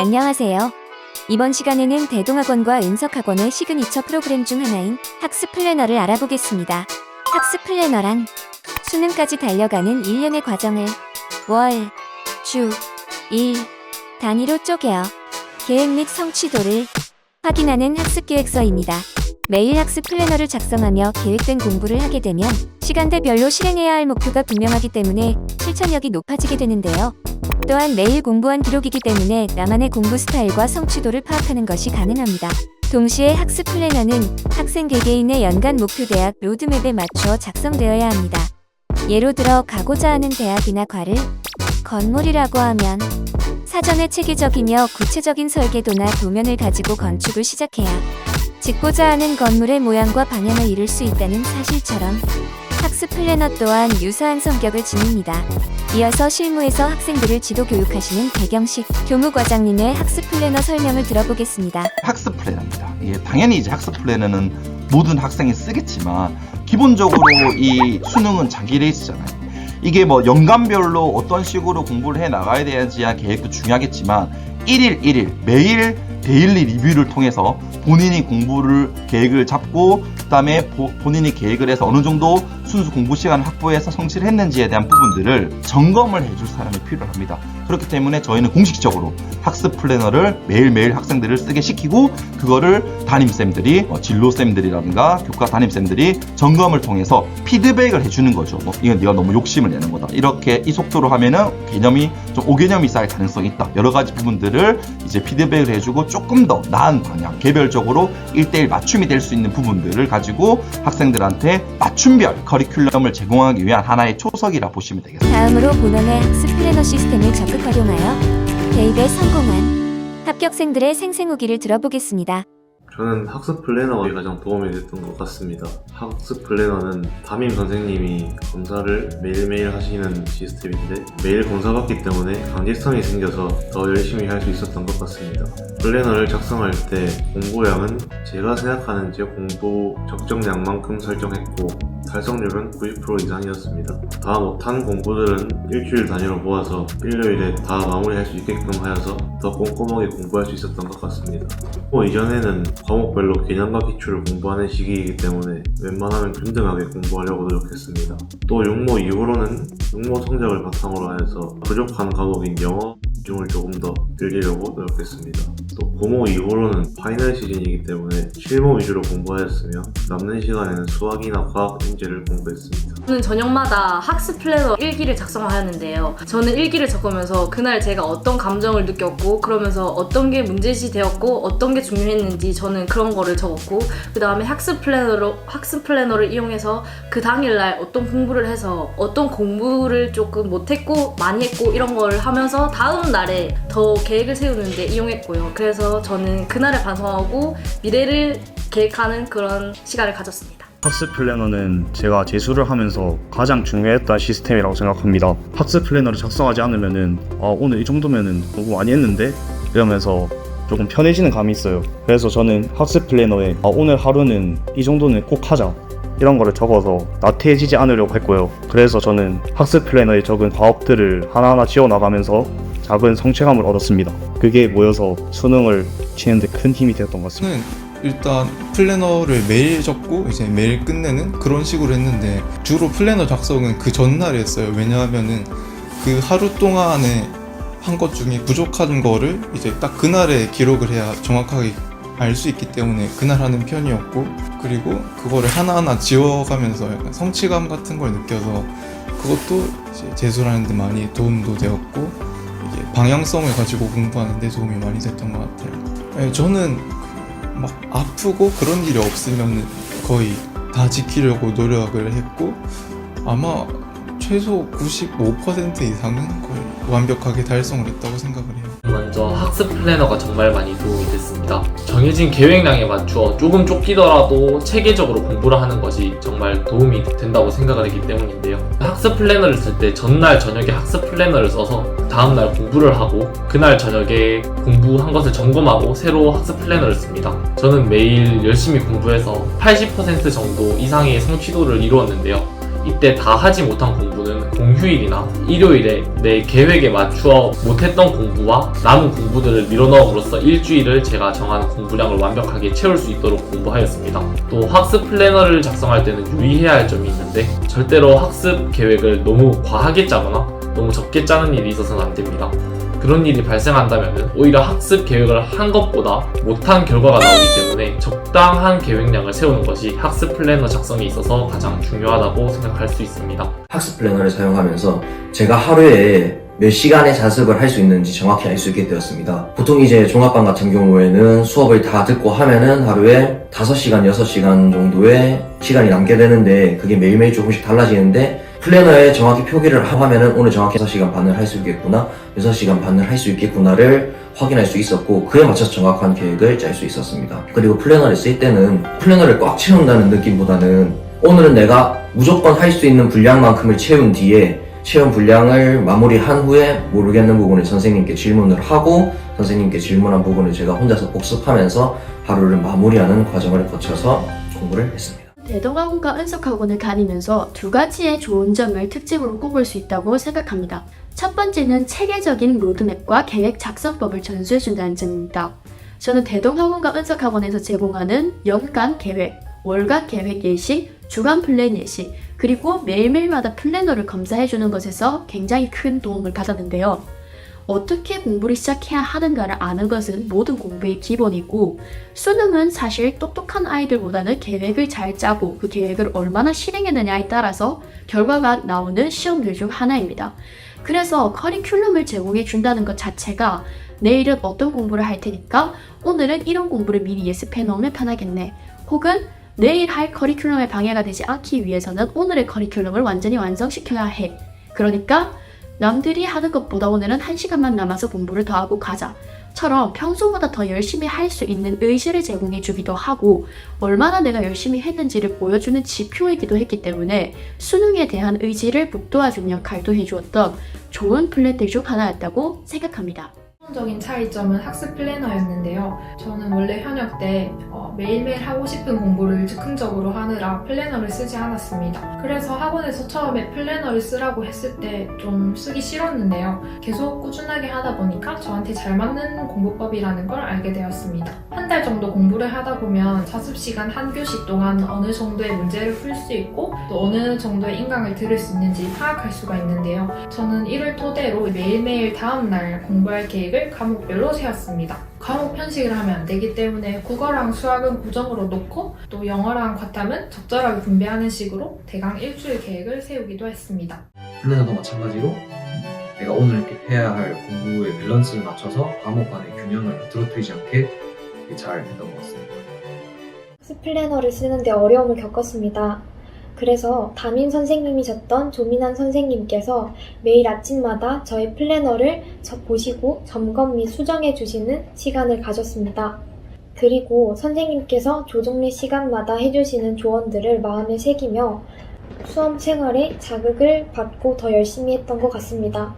안녕하세요. 이번 시간에는 대동학원과 은석학원의 시그니처 프로그램 중 하나인 학습 플래너를 알아보겠습니다. 학습 플래너란 수능까지 달려가는 일련의 과정을 월, 주, 일 단위로 쪼개어 계획 및 성취도를 확인하는 학습 계획서입니다. 매일 학습 플래너를 작성하며 계획된 공부를 하게 되면 시간대별로 실행해야 할 목표가 분명하기 때문에 실천력이 높아지게 되는데요. 또한 매일 공부한 기록이기 때문에 나만의 공부 스타일과 성취도를 파악하는 것이 가능합니다. 동시에 학습 플래너는 학생 개개인의 연간 목표 대학 로드맵에 맞추어 작성되어야 합니다. 예로 들어 가고자 하는 대학이나 과를 건물이라고 하면 사전에 체계적이며 구체적인 설계도나 도면을 가지고 건축을 시작해야 짓고자 하는 건물의 모양과 방향을 이룰 수 있다는 사실처럼 학습 플래너 또한 유사한 성격을 지닙니다. 이어서 실무에서 학생들을 지도 교육하시는 배경식 교무과장님의 학습 플래너 설명을 들어보겠습니다. 학습 플래너입니다. 예, 당연히 이제 학습 플래너는 모든 학생이 쓰겠지만 기본적으로 이 수능은 장기 레이스잖아요. 이게 뭐 연간별로 어떤 식으로 공부를 해 나가야 되는지 한 계획도 중요하겠지만 1일 1일 매일 데일리 리뷰를 통해서 본인이 공부를 계획을 잡고 그 다음에 보- 본인이 계획을 해서 어느 정도 순수 공부 시간을 확보해서 성취를 했는지에 대한 부분들을 점검을 해줄 사람이 필요합니다. 그렇기 때문에 저희는 공식적으로 학습 플래너를 매일매일 학생들을 쓰게 시키고 그거를 담임쌤들이 어, 진로쌤들이라든가 교과 담임쌤들이 점검을 통해서 피드백을 해주는 거죠. 뭐 이건 네가 너무 욕심을 내는 거다. 이렇게 이 속도로 하면은 개념이 좀 오개념이 쌓일 가능성이 있다. 여러 가지 부분들을 이제 피드백을 해주고 조금 더 나은 방향, 개별적으로 1대1 맞춤이 될 수 있는 부분들을 가지고 학생들한테 맞춤별 커리큘럼을 제공하기 위한 하나의 초석이라 보시면 되겠습니다. 다음으로 본원의 학습 플래너 시스템을 적극 활용하여 대입에 성공한 합격생들의 생생후기를 들어보겠습니다. 저는 학습 플래너가 가장 도움이 됐던 것 같습니다. 학습 플래너는 담임 선생님이 검사를 매일매일 하시는 시스템인데 매일 검사받기 때문에 강제성이 생겨서 더 열심히 할 수 있었던 것 같습니다. 플래너를 작성할 때 공부량은 제가 생각하는 제 공부 적정량만큼 설정했고 달성률은 90% 이상이었습니다. 다 못한 공부들은 일주일 단위로 모아서 일요일에 다 마무리할 수 있게끔 하여서 더 꼼꼼하게 공부할 수 있었던 것 같습니다. 뭐 이전에는 과목별로 개념과 기출을 공부하는 시기이기 때문에 웬만하면 균등하게 공부하려고 노력했습니다. 또 육모 이후로는 육모 성적을 바탕으로 하여서 부족한 과목인 영어 중을 조금 더 늘리려고 노력했습니다. 또 고모 이후로는 파이널 시즌이기 때문에 실무 위주로 공부하였으며 남는 시간에는 수학이나 과학 인재를 공부했습니다. 저는 저녁마다 학습 플래너 일기를 작성하였는데요. 저는 일기를 적으면서 그날 제가 어떤 감정을 느꼈고 그러면서 어떤 게 문제시 되었고 어떤 게 중요했는지 저는 그런 거를 적었고 그 다음에 학습 플래너로 학습 플래너를 이용해서 그 당일날 어떤 공부를 해서 어떤 공부를 조금 못했고 많이 했고 이런 걸 하면서 다음 날에 더 계획을 세우는데 이용했고요. 그래서 저는 그날을 반성하고 미래를 계획하는 그런 시간을 가졌습니다. 학습 플래너는 제가 재수를 하면서 가장 중요했던 시스템이라고 생각합니다. 학습 플래너를 작성하지 않으면은 아, 오늘 이 정도면은 너무 많이 했는데 이러면서 조금 편해지는 감이 있어요. 그래서 저는 학습 플래너에 아, 오늘 하루는 이 정도는 꼭 하자 이런 거를 적어서 나태해지지 않으려고 했고요. 그래서 저는 학습 플래너에 적은 과업들을 하나하나 지워 나가면서 작은 성취감을 얻었습니다. 그게 모여서 수능을 치는데 큰 힘이 되었던 것 같습니다. 저는 일단 플래너를 매일 적고 이제 매일 끝내는 그런 식으로 했는데 주로 플래너 작성은 그 전날에 했어요. 왜냐하면은 그 하루 동안에 한 것 중에 부족한 거를 이제 딱 그날에 기록을 해야 정확하게 알 수 있기 때문에 그날 하는 편이었고 그리고 그거를 하나하나 지워가면서 약간 성취감 같은 걸 느껴서 그것도 이제 재수하는데 많이 도움도 되었고 방향성을 가지고 공부하는 데 도움이 많이 됐던 것 같아요. 네, 저는 그막 아프고 그런 일이 없으면 거의 다 지키려고 노력을 했고 아마 최소 95% 이상은 거의 완벽하게 달성을 했다고 생각을 해요. 먼저 학습 플래너가 정말 많이 도움이 됐습니다. 정해진 계획량에 맞추어 조금 쫓기더라도 체계적으로 공부를 하는 것이 정말 도움이 된다고 생각을 했기 때문인데요. 학습 플래너를 쓸 때 전날 저녁에 학습 플래너를 써서 다음날 공부를 하고 그날 저녁에 공부한 것을 점검하고 새로 학습 플래너를 씁니다. 저는 매일 열심히 공부해서 80% 정도 이상의 성취도를 이루었는데요. 이때 다 하지 못한 공부는 공휴일이나 일요일에 내 계획에 맞추어 못했던 공부와 남은 공부들을 밀어넣음으로써 일주일을 제가 정한 공부량을 완벽하게 채울 수 있도록 공부하였습니다. 또 학습 플래너를 작성할 때는 유의해야 할 점이 있는데 절대로 학습 계획을 너무 과하게 짜거나 너무 적게 짜는 일이 있어서는 안 됩니다. 그런 일이 발생한다면 오히려 학습 계획을 한 것보다 못한 결과가 나오기 때문에 적당한 계획량을 세우는 것이 학습 플래너 작성에 있어서 가장 중요하다고 생각할 수 있습니다. 학습 플래너를 사용하면서 제가 하루에 몇 시간의 자습을 할 수 있는지 정확히 알 수 있게 되었습니다. 보통 이제 종합반 같은 경우에는 수업을 다 듣고 하면은 하루에 5시간, 6시간 정도의 시간이 남게 되는데 그게 매일매일 조금씩 달라지는데 플래너에 정확히 표기를 하면은 오늘 정확히 6시간 반을 할 수 있겠구나, 6시간 반을 할 수 있겠구나를 확인할 수 있었고 그에 맞춰서 정확한 계획을 짤 수 있었습니다. 그리고 플래너를 쓸 때는 플래너를 꽉 채운다는 느낌보다는 오늘은 내가 무조건 할 수 있는 분량만큼을 채운 뒤에 채운 분량을 마무리한 후에 모르겠는 부분을 선생님께 질문을 하고 선생님께 질문한 부분을 제가 혼자서 복습하면서 하루를 마무리하는 과정을 거쳐서 공부를 했습니다. 대동학원과 은석학원을 다니면서 두 가지의 좋은 점을 특징으로 꼽을 수 있다고 생각합니다. 첫 번째는 체계적인 로드맵과 계획 작성법을 전수해준다는 점입니다. 저는 대동학원과 은석학원에서 제공하는 연간 계획, 월간 계획 예시, 주간 플랜 예시, 그리고 매일매일마다 플래너를 검사해주는 것에서 굉장히 큰 도움을 받았는데요. 어떻게 공부를 시작해야 하는가를 아는 것은 모든 공부의 기본이고, 수능은 사실 똑똑한 아이들보다는 계획을 잘 짜고 그 계획을 얼마나 실행했느냐에 따라서 결과가 나오는 시험들 중 하나입니다. 그래서 커리큘럼을 제공해 준다는 것 자체가 내일은 어떤 공부를 할 테니까 오늘은 이런 공부를 미리 예습해 놓으면 편하겠네. 혹은 내일 할 커리큘럼에 방해가 되지 않기 위해서는 오늘의 커리큘럼을 완전히 완성시켜야 해. 그러니까 남들이 하는 것보다 오늘은 한 시간만 남아서 공부를 더 하고 가자. 처럼 평소보다 더 열심히 할 수 있는 의지를 제공해 주기도 하고 얼마나 내가 열심히 했는지를 보여주는 지표이기도 했기 때문에 수능에 대한 의지를 북돋아주는 역할도 해주었던 좋은 플랫들 중 하나였다고 생각합니다. 기본적인 차이점은 학습 플래너였는데요. 저는 원래 현역 때 어, 매일매일 하고 싶은 공부를 즉흥적으로 하느라 플래너를 쓰지 않았습니다. 그래서 학원에서 처음에 플래너를 쓰라고 했을 때 좀 쓰기 싫었는데요. 계속 꾸준하게 하다 보니까 저한테 잘 맞는 공부법이라는 걸 알게 되었습니다. 한 달 정도 공부를 하다 보면 자습 시간 한 교시 동안 어느 정도의 문제를 풀 수 있고 또 어느 정도의 인강을 들을 수 있는지 파악할 수가 있는데요. 저는 이를 토대로 매일매일 다음날 공부할 계획을 과목별로 세웠습니다. 과목 편식을 하면 안 되기 때문에 국어랑 수학은 고정으로 놓고 또 영어랑 과탐은 적절하게 분배하는 식으로 대강 일주일 계획을 세우기도 했습니다. 플래너도 마찬가지로 내가 오늘 이렇게 해야 할 공부의 밸런스를 맞춰서 과목 간의 균형을 들어뜨리지 않게 잘 했던 것 같습니다. 학습 플래너를 쓰는데 어려움을 겪었습니다. 그래서 담임 선생님이셨던 조민환 선생님께서 매일 아침마다 저의 플래너를 저- 보시고 점검 및 수정해 주시는 시간을 가졌습니다. 그리고 선생님께서 조종례 시간마다 해주시는 조언들을 마음에 새기며 수험 생활에 자극을 받고 더 열심히 했던 것 같습니다.